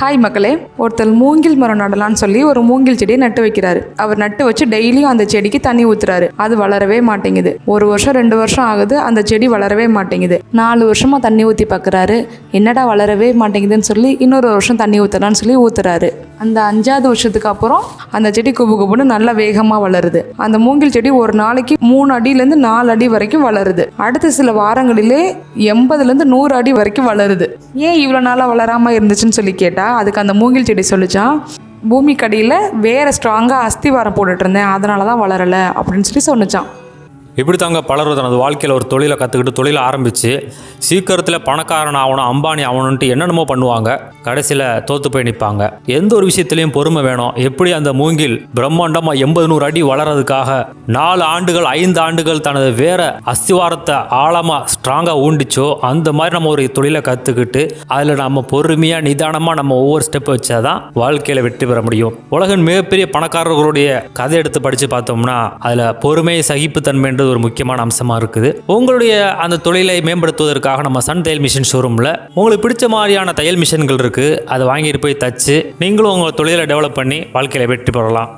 Hi மக்களே. ஒருத்தர் மூங்கில் மரம் நடலான்னு சொல்லி ஒரு மூங்கில் செடியை நட்டு வைக்கிறாரு. அவர் நட்டு வச்சு டெய்லியும் அந்த செடிக்கு தண்ணி ஊத்துறாரு. அது வளரவே மாட்டேங்குது. ஒரு வருஷம் ரெண்டு வருஷம் ஆகுது அந்த செடி வளரவே மாட்டேங்குது. நாலு வருஷமா தண்ணி ஊற்றி பார்க்குறாரு என்னடா வளரவே மாட்டேங்குதுன்னு சொல்லி இன்னொரு வருஷம் தண்ணி ஊற்றலான்னு சொல்லி ஊத்துறாரு. அந்த அஞ்சாவது வருஷத்துக்கு அப்புறம் அந்த செடி குபு குபுன்னு நல்லா வேகமாக வளருது. அந்த மூங்கில் செடி ஒரு நாளைக்கு மூணு அடியிலேருந்து நாலு அடி வரைக்கும் வளருது. அடுத்த சில வாரங்களிலே எண்பதுலேருந்து நூறு அடி வரைக்கும் வளருது. ஏன் இவ்வளோ நாளாக வளராமல் இருந்துச்சுன்னு சொல்லி கேட்டால் அதுக்கு அந்த மூங்கில் செடி சொல்லிச்சான் பூமிக்கடியில் வேறு ஸ்ட்ராங்காக அஸ்திவாரம் போட்டுட்டு இருந்தேன். அதனால தான் வளரலை. அப்படின்னு சொல்லி சொன்னிச்சான் இப்படி தாங்க பலர் தனது வாழ்க்கையில் ஒரு தொழிலை கற்றுக்கிட்டு தொழிலை ஆரம்பித்து சீக்கிரத்தில் பணக்காரன் ஆகணும் அம்பானி ஆகணுன்ட்டு என்னென்னமோ பண்ணுவாங்க. கடைசியில் தோற்று போய் நிற்பாங்க எந்த ஒரு விஷயத்துலையும் பொறுமை வேணும். எப்படி அந்த மூங்கில் பிரம்மாண்டமாக எண்பது நூறு அடி வளர்றதுக்காக நாலு ஆண்டுகள் ஐந்து ஆண்டுகள் தனது வேற அஸ்திவாரத்தை ஆழமாக ஸ்ட்ராங்காக ஊண்டிச்சோ அந்த மாதிரி நம்ம ஒரு தொழிலை கற்றுக்கிட்டு அதில் நம்ம பொறுமையாக நிதானமாக நம்ம ஒவ்வொரு ஸ்டெப் வச்சாதான் வாழ்க்கையில் வெற்றி பெற முடியும். உலகின் மிகப்பெரிய பணக்காரர்களுடைய கதை எடுத்து படித்து பார்த்தோம்னா அதில் பொறுமை அப்படின்றது ஒரு முக்கியமான அம்சமாக இருக்குது. உங்களுடைய அந்த தொழிலை மேம்படுத்துவதற்காக நம்ம சன் தையல் மிஷின் ஷோரூமில் உங்களுக்கு பிடிச்ச மாதிரியான தையல் மிஷின்கள் இருக்குது அதை வாங்கிட்டு போய் தச்சு நீங்களும் உங்கள் தொழிலை டெவலப் பண்ணி வாழ்க்கையில் வெற்றி பெறலாம்.